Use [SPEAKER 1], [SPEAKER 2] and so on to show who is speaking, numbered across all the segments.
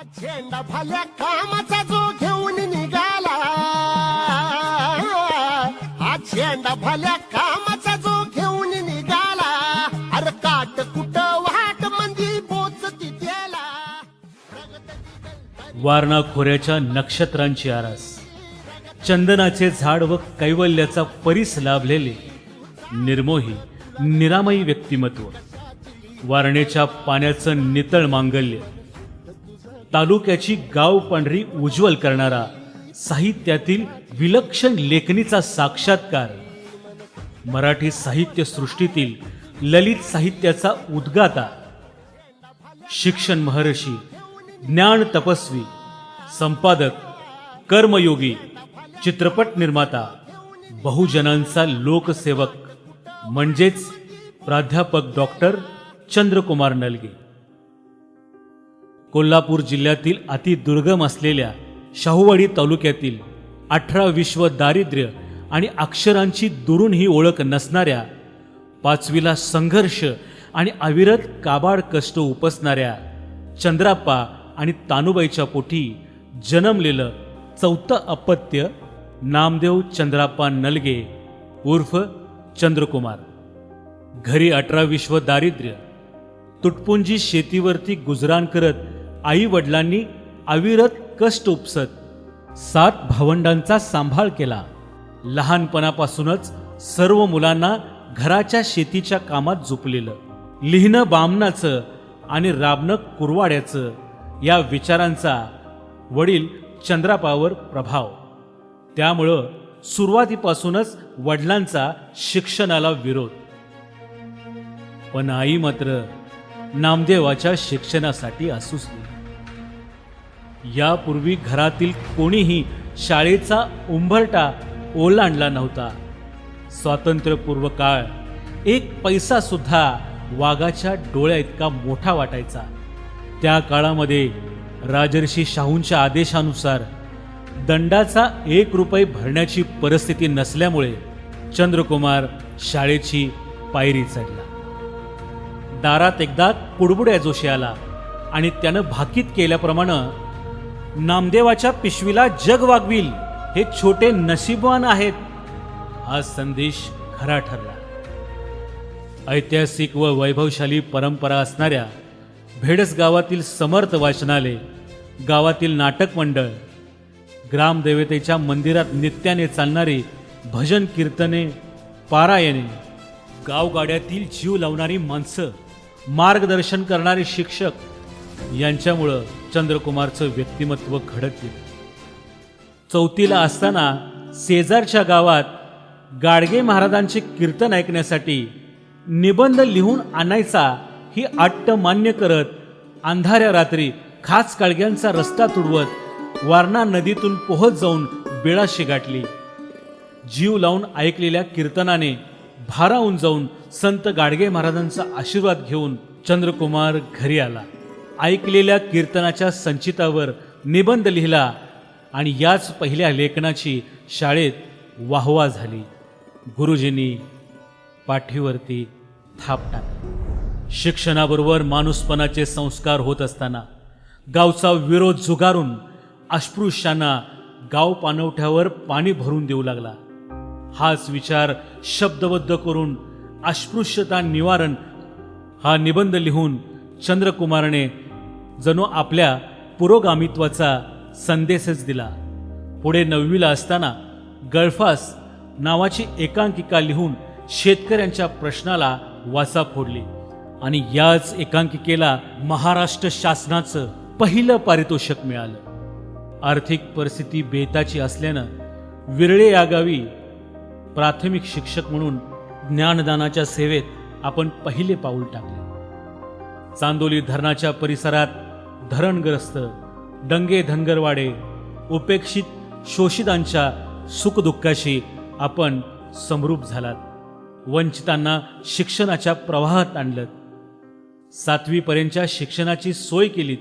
[SPEAKER 1] झेंडा फाल्या कामाचा जो घेऊन निघाला. हा झेंडा फाल्या कामाचा जो घेऊन निघाला. अरे काट कुट वाट मंदी बोच तिथेला.
[SPEAKER 2] वारणा खोऱ्याच्या नक्षत्रांची आरास. चंदनाचे झाड व कैवल्याचा परीस लाभलेले निर्मोही निरामयी व्यक्तिमत्व. वारणेच्या पाण्याचं नितळ मांगल्य. तालुक्याची गाव पांढरी उज्ज्वल करणारा साहित्यातील विलक्षण लेखणीचा साक्षात्कार. मराठी साहित्य सृष्टीतील ललित साहित्याचा उद्गाता. शिक्षण महर्षी ज्ञान तपस्वी संपादक कर्मयोगी चित्रपट निर्माता बहुजनांचा लोकसेवक म्हणजेच प्राध्यापक डॉक्टर चंद्रकुमार नलगे. कोल्हापूर जिल्ह्यातील अतिदुर्गम असलेल्या शाहूवाडी तालुक्यातील अठरा विश्व दारिद्र्य आणि अक्षरांची दुरून ही ओळख नसणाऱ्या पाचवीला संघर्ष आणि अविरत काबाड कष्ट उपसणाऱ्या चंद्राप्पा आणि तानुबाईच्या पोटी जन्मलेलं चौथं अपत्य नामदेव चंद्राप्पा नलगे उर्फ चंद्रकुमार. घरी अठरा विश्व दारिद्र्य तुटपुंजी शेतीवरती गुजराण करत आई वडिलांनी अविरत कष्ट उपसत सात भावंडांचा सांभाळ केला. लहानपणापासूनच सर्व मुलांना घराच्या शेतीच्या कामात झुपलेलं. लिहिणं बामणाचं आणि राबणं कुरवाड्याचं या विचारांचा वडील चंद्रापावर प्रभाव. त्यामुळं सुरुवातीपासूनच वडिलांचा शिक्षणाला विरोध. पण आई मात्र नामदेवाच्या शिक्षणासाठी असूसली. यापूर्वी घरातील कोणीही शाळेचा उंबरटा ओलांडला नव्हता. स्वातंत्र्यपूर्व काळ एक पैसा सुद्धा वाघाच्या डोळ्या इतका मोठा वाटायचा. त्या काळामध्ये राजर्षी शाहूंच्या आदेशानुसार दंडाचा एक रुपये भरण्याची परिस्थिती नसल्यामुळे चंद्रकुमार शाळेची पायरी चढला. दारात एकदा कुडबुड्या जोशी आला आणि त्यानं भाकीत केल्याप्रमाणे नामदेवाच्या पिशवीला जग वागविल हे छोटे नशीबवान आहेत हा संदेश खरा ठरला. ऐतिहासिक व वैभवशाली परंपरा असणाऱ्या भेडस गावातील समर्थ वाचनालय गावातील नाटक मंडळ ग्रामदेवतेच्या मंदिरात नित्याने चालणारी भजन कीर्तने पारायणे गावगाड्यातील जीव लावणारी माणसं मार्गदर्शन करणारे शिक्षक यांच्यामुळं चंद्रकुमारचं व्यक्तिमत्व घडत गेलं. चौथीला असताना शेजारच्या गावात गाडगे महाराजांचे कीर्तन ऐकण्यासाठी निबंध लिहून आणायचा ही आट्ट मान्य करत अंधाऱ्या रात्री खास काळग्यांचा रस्ता तुडवत वारणा नदीतून पोहत जाऊन बेळाशी गाठली जीव लावून ऐकलेल्या कीर्तनाने भारावून जाऊन संत गाडगे महाराजांचा आशीर्वाद घेऊन चंद्रकुमार घरी आला. ऐकलेल्या कीर्तनाच्या संचितावर निबंध लिहिला आणि याच पहिल्या लेखनाची शाळेत वाहवा झाली. गुरुजींनी पाठीवरती थाप टाकली. शिक्षणाबरोबर माणूसपणाचे संस्कार होत असताना गावचा विरोध झुगारून अस्पृश्यांना गाव पाणवठ्यावर पाणी भरून देऊ लागला. हाच विचार शब्दबद्ध करून अस्पृश्यता निवारण हा निबंध लिहून चंद्रकुमारने जणू आपल्या पुरोगामित्वाचा संदेशच दिला. पुढे नववीला असताना गळफास नावाची एकांकिका लिहून शेतकऱ्यांच्या प्रश्नाला वाचा फोडली आणि याच एकांकिकेला महाराष्ट्र शासनाचं पहिलं पारितोषिक मिळालं. आर्थिक परिस्थिती बेताची असल्यानं विरळे या गावी प्राथमिक शिक्षक म्हणून ज्ञानदानाच्या सेवेत आपण पहिले पाऊल टाकले. चांदोली धरणाच्या परिसरात धरणग्रस्त डंगे धनगरवाडे उपेक्षित शोषितांच्या सुखदुःखाशी आपण समरूप झालात. वंचितांना शिक्षणाच्या प्रवाहात आणलं सातवीपर्यंतच्या शिक्षणाची सोय केलीत.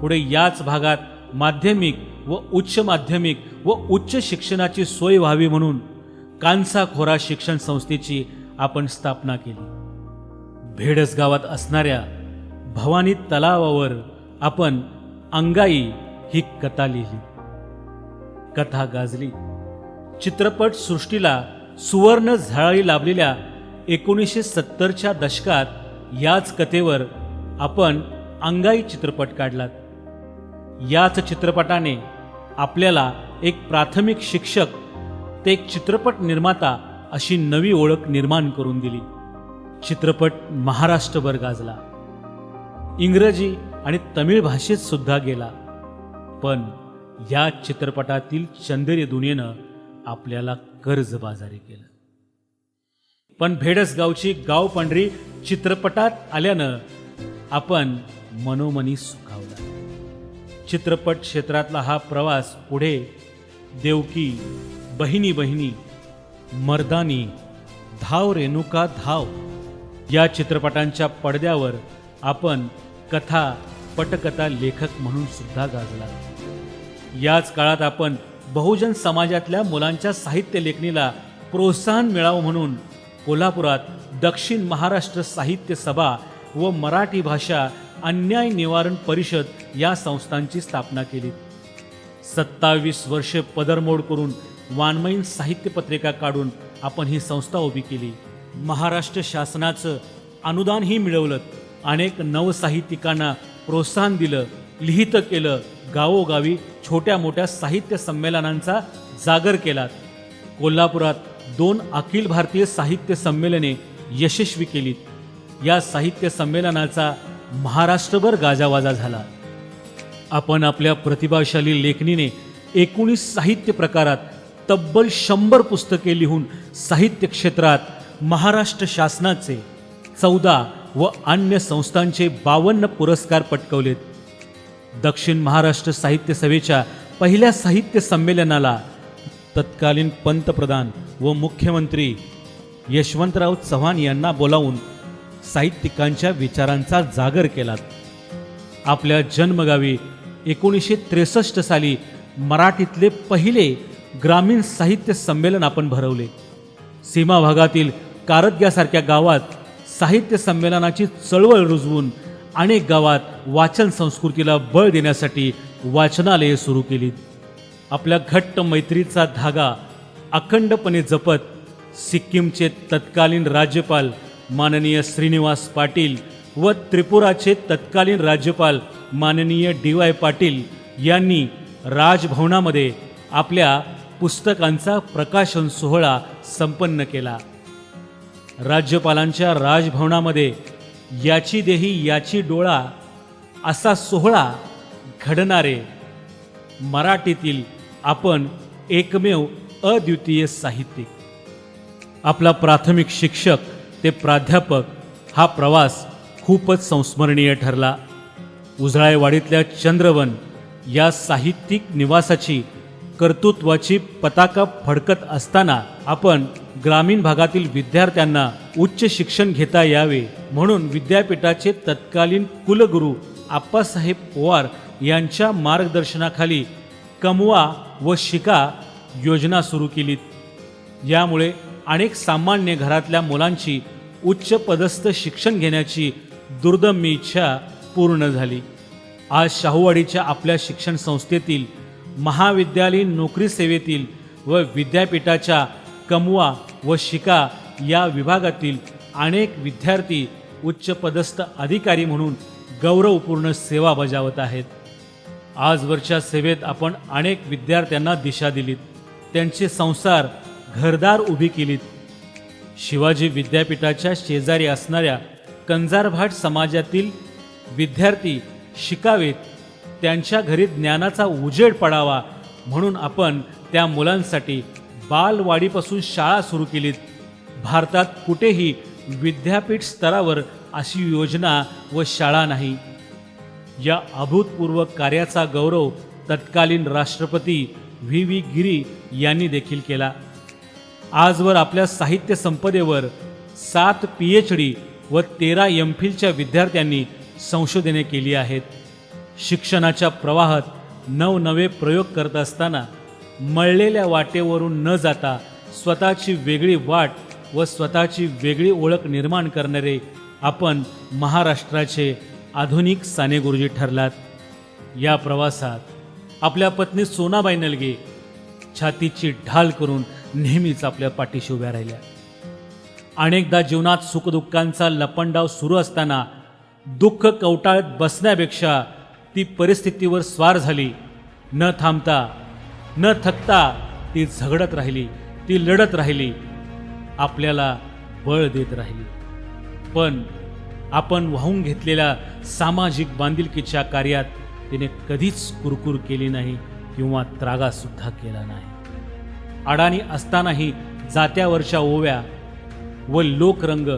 [SPEAKER 2] पुढे याच भागात माध्यमिक व उच्च माध्यमिक व उच्च शिक्षणाची सोय व्हावी म्हणून कांसा खोरा शिक्षण संस्थेची आपण स्थापना केली. भेडस गावात असणाऱ्या भवानी तलावावर आपण अंगाई ही कथा लिहिली. कथा गाजली. चित्रपट सृष्टीला सुवर्ण झळाळी लाभलेल्या एकोणीसशे सत्तरच्या दशकात याच कथेवर आपण अंगाई चित्रपट काढलात. याच चित्रपटाने आपल्याला एक प्राथमिक शिक्षक ते एक चित्रपट निर्माता अशी नवी ओळख निर्माण करून दिली. चित्रपट महाराष्ट्रभर गाजला. इंग्रजी आणि तमिळ भाषेत सुद्धा गेला. पण या चित्रपटातील चंदेरी दुनियेनं आपल्याला कर्जबाजारी केलं. पण भेडसगावची गाव पांढरी चित्रपटात आल्यानं आपण मनोमनी सुखावला. चित्रपट क्षेत्रातला हा प्रवास पुढे देवकी बहिणी बहिणी मर्दानी धाव रेणुका धाव या चित्रपटांच्या पडद्यावर आपण कथा पटकथा लेखक म्हणून सुद्धा गाजला. याच काळात आपण बहुजन समाजातल्या मुलांच्या साहित्य लेखणीला प्रोत्साहन मिळावं म्हणून कोल्हापुरात दक्षिण महाराष्ट्र साहित्य सभा व मराठी भाषा अन्याय निवारण परिषद या संस्थांची स्थापना केली. सत्तावीस वर्षे पदरमोड करून वाङ्मयीन साहित्य पत्रिका काढून आपण ही संस्था उभी केली. महाराष्ट्र शासनाचं अनुदानही मिळवलं. अनेक नवसाहित्यिकांना प्रोत्साहन दिलं लिहितं केलं गावोगावी छोट्या मोठ्या साहित्य संमेलनांचा जागर केला कोल्हापुरात दोन अखिल भारतीय साहित्य संमेलने यशस्वी केलीत. या साहित्य संमेलनाचा महाराष्ट्रभर गाजावाजा झाला. आपण आपल्या प्रतिभाशाली लेखणीने एकोणीस साहित्य प्रकारात तब्बल शंभर पुस्तके लिहून साहित्य क्षेत्रात महाराष्ट्र शासनाचे चौदा व अन्य संस्थांचे बावन्न पुरस्कार पटकवलेत. दक्षिण महाराष्ट्र साहित्य सभेच्या पहिल्या साहित्य संमेलनाला तत्कालीन पंतप्रधान व मुख्यमंत्री यशवंतराव चव्हाण यांना बोलावून साहित्यिकांच्या विचारांचा जागर केला आपल्या जन्मगावी एकोणीसशे त्रेसष्ट साली मराठीतले पहिले ग्रामीण साहित्य संमेलन आपण भरवले. सीमा भागातील कारदग्यासारख्या गावात साहित्य संमेलनाची चळवळ रुजवून अनेक गावात वाचन संस्कृतीला बळ देण्यासाठी वाचनालये सुरू केली आपल्या घट्ट मैत्रीचा धागा अखंडपणे जपत सिक्कीमचे तत्कालीन राज्यपाल माननीय श्रीनिवास पाटील व त्रिपुराचे तत्कालीन राज्यपाल माननीय डी वाय पाटील यांनी राजभवनामध्ये आपल्या पुस्तकांचा प्रकाशन सोहळा संपन्न केला. राज्यपालांच्या राजभवनामध्ये याची देही याची डोळा असा सोहळा घडणारे मराठीतील आपण एकमेव अद्वितीय साहित्यिक. आपला प्राथमिक शिक्षक ते प्राध्यापक हा प्रवास खूपच संस्मरणीय ठरला. उजळायवाडीतल्या चंद्रवन या साहित्यिक निवासाची कर्तृत्वाची पताका फडकत असताना आपण ग्रामीण भागातील विद्यार्थ्यांना उच्च शिक्षण घेता यावे म्हणून विद्यापीठाचे तत्कालीन कुलगुरू आप्पासाहेब पवार यांच्या मार्गदर्शनाखाली कमवा व शिका योजना सुरू केलीत. यामुळे अनेक सामान्य घरातल्या मुलांची उच्च पदस्थ शिक्षण घेण्याची दुर्दम्य इच्छा पूर्ण झाली. आज शाहूवाडीच्या आपल्या शिक्षण संस्थेतील महाविद्यालयीन नोकरी सेवेतील व विद्यापीठाच्या कमवा व शिका या विभागातील अनेक विद्यार्थी उच्चपदस्थ अधिकारी म्हणून गौरवपूर्ण सेवा बजावत आहेत. आजवरच्या सेवेत आपण अनेक विद्यार्थ्यांना दिशा दिलीत. त्यांचे संसार घरदार उभी केलीत. शिवाजी विद्यापीठाच्या शेजारी असणाऱ्या कंजारभाट समाजातील विद्यार्थी शिकावेत. त्यांच्या घरी ज्ञानाचा उजेड पडावा म्हणून आपण त्या मुलांसाठी बालवाडीपासून शाळा सुरू केलीत. भारतात कुठेही विद्यापीठ स्तरावर अशी योजना व शाळा नाही. या अभूतपूर्व कार्याचा गौरव तत्कालीन राष्ट्रपती व्ही. व्ही. गिरी यांनी देखील केला. आजवर आपल्या साहित्य संपदेवर सात पी एच डी व तेरा एम फिलच्या विद्यार्थ्यांनी संशोधने केली आहेत. शिक्षणाच्या प्रवाहात नवनवे प्रयोग करत असताना मळलेल्या वाटेवरून न जाता स्वतःची वेगळी वाट व स्वतःची वेगळी ओळख निर्माण करणारे आपण महाराष्ट्राचे आधुनिक साने गुरुजी ठरलात. या प्रवासात आपल्या पत्नी सोनाबाई नलगे छातीची ढाल करून नेहमीच आपल्या पाठीशी उभ्या राहिल्या. अनेकदा जीवनात सुखदुःखांचा लपंडाव सुरू असताना दुःख कवटाळत बसण्यापेक्षा ती परिस्थितीवर स्वार झाली. न थांबता न थकता ती झगडत राहिली ती लढत राहिली आपल्याला बळ देत राहिली. पण आपण वाहून घेतलेल्या सामाजिक बांधिलकीच्या कार्यात तिने कधीच कुरकुर केली नाही किंवा त्रागासुद्धा केला नाही. अडाणी असतानाही जात्यावरच्या ओव्या व लोकरंग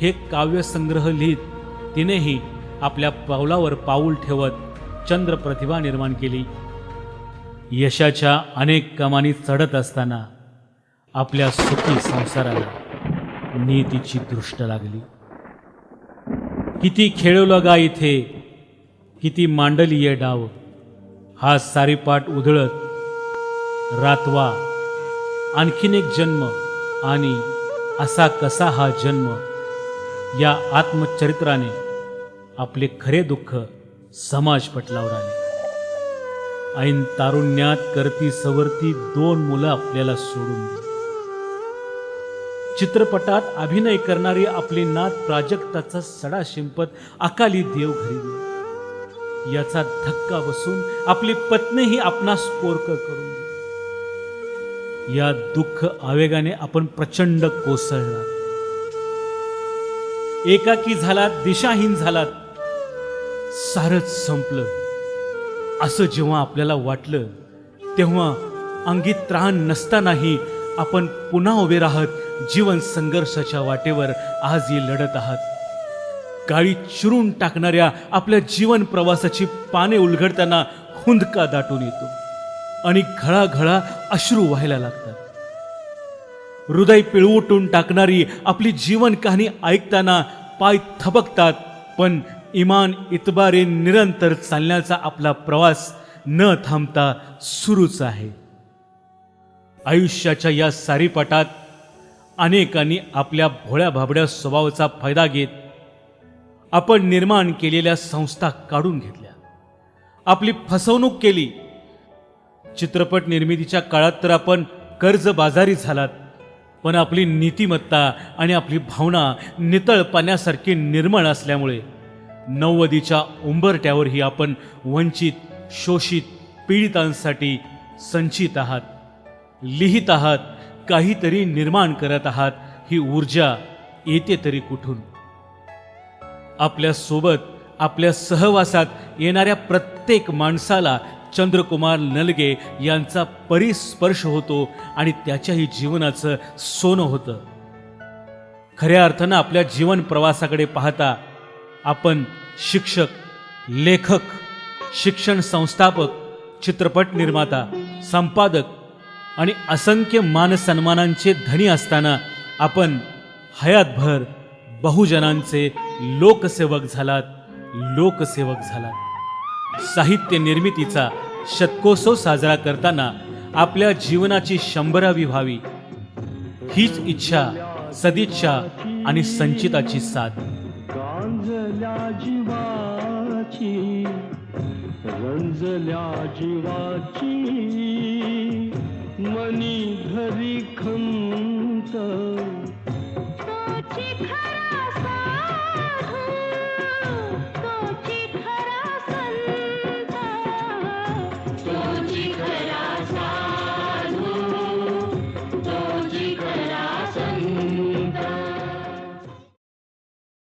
[SPEAKER 2] हे काव्यसंग्रह लिहित तिनेही आपल्या पावलावर पाऊल ठेवत चंद्र प्रतिभा निर्माण केली. यशाच्या अनेक कमानी चढत असताना आपल्या सुखी संसाराला नीतीची दृष्ट लागली. किती खेळवलं गा इथे किती मांडली ये डाव. हा सारीपाट उधळत रातवा आणखीन एक जन्म आणि असा कसा हा जन्म या आत्मचरित्राने आपले खरे दुःख समाज पटलावर आले. ऐन तारुण्यात करती सवरती दोन मुलं आपल्याला सोडून चित्रपटात अभिनय करणारी आपली नात प्राजक्ताचा सडा शिंपत अकाली देव घरी याचा धक्का बसून आपली पत्नीही आपणास पोरक करून या दुःख आवेगाने आपण प्रचंड कोसळला एकाकी झालात दिशाहीन झालात सारच संपलं. असं जेव्हा आपल्याला वाटलं तेव्हा अंगी त्राण नसतानाही आपण पुन्हा उभे राहत जीवन संघर्षाच्या वाटेवर आजही लढत आहात. काळी चिरून टाकणाऱ्या आपल्या जीवन प्रवासाची पाने उलगडताना हुंदका दाटून येतो आणि घळाघळा अश्रू व्हायला लागतात. हृदय पिळवटून टाकणारी आपली जीवन कहाणी ऐकताना पाय थबकतात पण इमान इतबारे निरंतर चालण्याचा आपला प्रवास न थांबता सुरूच आहे. आयुष्याच्या या सारीपाटात अनेकांनी आपल्या भोळ्या भाबड्या स्वभावाचा फायदा घेत आपण निर्माण केलेल्या संस्था काढून घेतल्या. आपली फसवणूक केली. चित्रपट निर्मितीच्या काळात तर आपण कर्जबाजारी झालात पण आपली नीतिमत्ता आणि आपली भावना नितळ पाण्यासारखी निर्मळ असल्यामुळे नव्वदीच्या उंबरट्यावरही आपण वंचित शोषित पीडितांसाठी संचित आहात लिहित आहात काहीतरी निर्माण करत आहात ही ऊर्जा येते तरी कुठून? आपल्यासोबत आपल्या सहवासात येणाऱ्या प्रत्येक माणसाला चंद्रकुमार नलगे यांचा परिस्पर्श होतो आणि त्याच्याही जीवनाचं सोनं होतं. खऱ्या अर्थानं आपल्या जीवन प्रवासाकडे पाहता आपण शिक्षक लेखक शिक्षण संस्थापक चित्रपट निर्माता संपादक आणि असंख्य मानसन्मानांचे धनी असताना आपण हयातभर बहुजनांचे लोकसेवक झालात लोकसेवक झालात. साहित्य निर्मितीचा शतकोत्सव साजरा करताना आपल्या जीवनाची शंभरावी व्हावी हीच इच्छा सदिच्छा आणि संचिताची साथ.
[SPEAKER 3] जीवाची रंजल्या जीवाची मनी धरी खंत